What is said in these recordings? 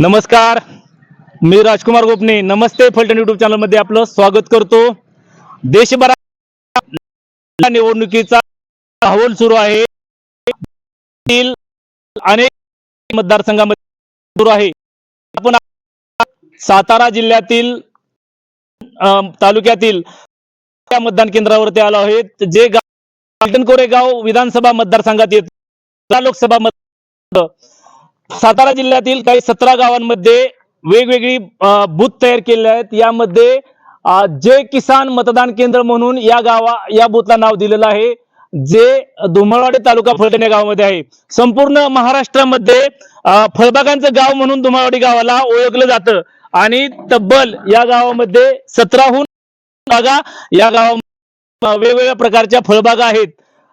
नमस्कार मी राजकुमार गोपने. नमस्ते फलटण युट्यूब चॅनलमध्ये आपलं स्वागत करतो. देशभरात निवडणुकीचा हवल सुरू आहे. अनेक मतदारसंघामध्ये सुरू आहे. आपण सातारा जिल्ह्यातील तालुक्यातील त्या मतदान केंद्रावरती आलो आहेत. जे गाव फलटण कोरेगाव विधानसभा मतदारसंघात येत लोकसभा मत सातारा जिल्ह्यातील काही सतरा गावांमध्ये वेगवेगळी बूथ तयार केले आहेत. यामध्ये जे किसान मतदान केंद्र म्हणून या गावा या बूथला नाव दिलेलं आहे जे धुमाळवाडी तालुका फलटण या गावामध्ये आहे. संपूर्ण महाराष्ट्रामध्ये फळबागांचं गाव म्हणून धुमाळवाडी गावाला ओळखलं जातं. आणि तब्बल या गावामध्ये सतराहून बागा या गावामध्ये वेगवेगळ्या प्रकारच्या फळबागा आहेत.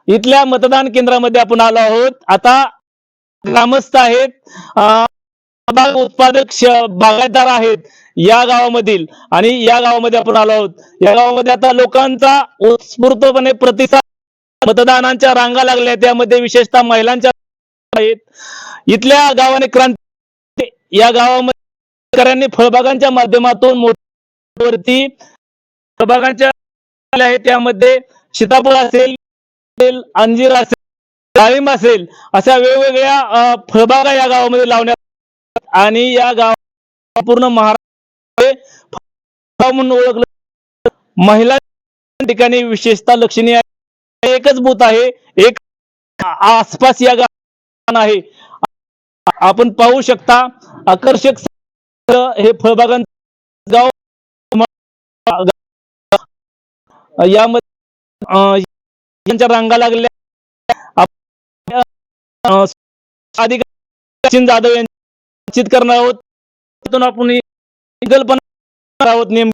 इथल्या मतदान केंद्रामध्ये आपण आलो आहोत. आता ग्रामस्थ आहेत. बाग उत्पादक बागायतदार आहेत या गावामधील. आणि या गावामध्ये आपण आलो आहोत. या गावामध्ये आता लोकांचा उत्स्फूर्तपणे प्रतिसाद मतदानांच्या रांगा लागल्या त्यामध्ये विशेषतः महिलांच्या आहेत. इथल्या गावाने क्रांती या गावामध्ये शेतकऱ्यांनी फळबागांच्या माध्यमातून मोठ्यावरती फळबागांच्या आहेत. त्यामध्ये सीताफळ असेल अंजीर असेल डाळिंब असेल अशा वेगवेगळ्या फळबागा या गावामध्ये लावण्यात आणि या गाव पूर्ण महाराष्ट्र म्हणून ओळखलं महिला ठिकाणी विशेषतः लक्षणीय एकच बूथ आहे. एक आसपास या गाव आहे. आपण पाहू शकता आकर्षक हे फळबागांचं गाव यामध्ये यांच्या रांगा लागल्या. अधिकारी सचिन जाधव यांनी निश्चित करणार आहोत. त्यातून आपण कल्पना आहोत नेम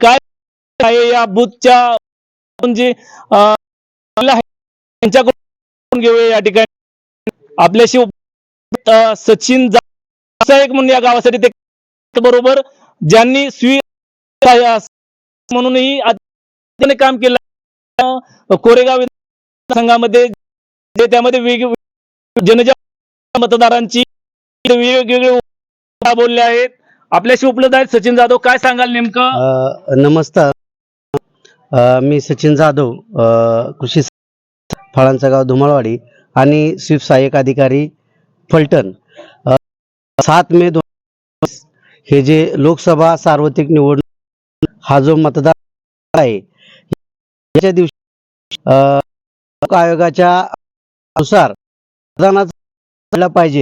काय आहे या बुथच्या जे त्यांच्याकडून घेऊया या ठिकाणी. आपल्याशी सचिन एक म्हणून या गावासाठी ते बरोबर. ज्यांनी स्वी म्हणूनही काम केलं. कोरेगाव संघामध्ये जे त्यामध्ये वेग जनजा मतदारांची वेगवेगळे बोलले आहेत. आपल्याशी उपलब्ध आहेत सचिन जाधव. काय सांगाल नेमकं? नमस्कार. अ, मी सचिन जाधव अ, कृषी फळांचं गाव धुमाळवाडी आणि स्वीप सहाय्यक अधिकारी फलटण. अ, सात मे दोन हे जे लोकसभा सार्वत्रिक निवडणूक हा जो मतदार आहे याच्या दिवशी अ, लोक आयोगाच्या अनुसार मतदानाचा पाहिजे.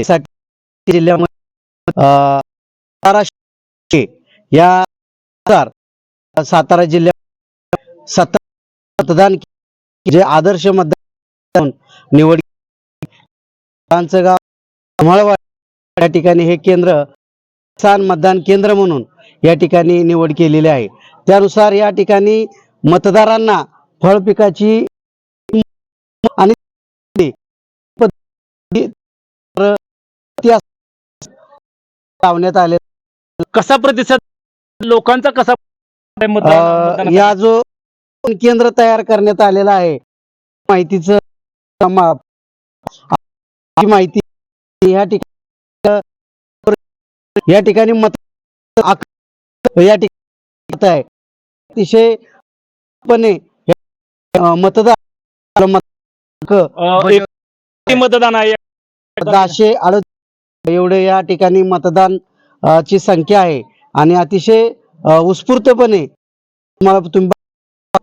यासाठी जिल्ह्यामध्ये या सातारा जिल्ह्यात सतरा मतदान जे आदर्श मतदान निवड गाव या ठिकाणी हे केंद्र किसान मतदान केंद्र म्हणून या ठिकाणी निवड केलेली आहे. त्यानुसार या ठिकाणी मतदारांना फळ पिकाची आणि लावण्यात आले. कसा प्रतिसाद लोकांचा कसा मतदान-? या जो केंद्र तयार करण्यात आलेला आहे माहितीचं ही माहिती या ठिकाणी या ठिकाणी मत आक- या ठिकाणी आहे. अतिशय पणे अ, मतदार मत अ, एक- किती मतदान आहे. दहाशे अडत एवढे या ठिकाणी मतदान ची संख्या आहे आणि अतिशय उत्स्फूर्तपणे तुम्हाला तुम्ही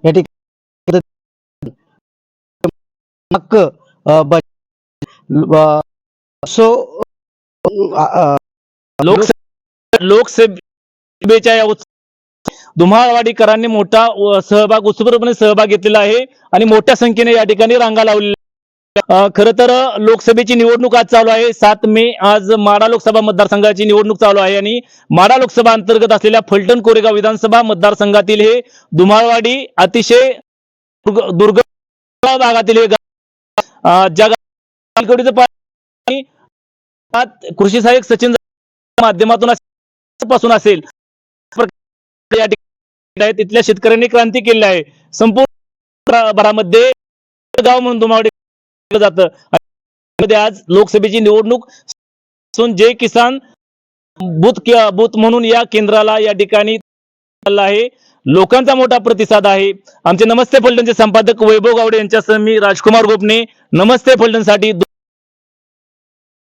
या ठिकाणी हक्क सो लोकसभे लोकसभेच्या या धुमाळवाडीकरांनी मोठा सहभाग उत्स्फूर्तपणे सहभाग घेतलेला आहे आणि मोठ्या संख्येने या ठिकाणी रांगा लावलेल्या. खर तर लोकसभेची निवडणूक आज चालू आहे. सात मे आज माडा लोकसभा मतदारसंघाची निवडणूक चालू आहे आणि माडा लोकसभा अंतर्गत असलेल्या फलटण कोरेगाव विधानसभा मतदारसंघातील हे धुमाळवाडी अतिशय दुर्ग- दुर्गम भागातील हे गाव कृषी सहाय्यक सचिन माध्यमातून पासून असेल. या ठिकाणी तिथल्या शेतकऱ्यांनी क्रांती केली आहे. संपूर्ण भरामध्ये गाव म्हणून धुमावडी जातं. आज लोकसभेची निवडणूक असून किसान बूथ बूथ म्हणून या केंद्राला या ठिकाणी आहे. लोकांचा मोठा प्रतिसाद आहे. आमचे नमस्ते फलटणचे संपादक वैभव गावडे यांच्यासह मी राजकुमार गोपने. नमस्ते फलटणसाठी.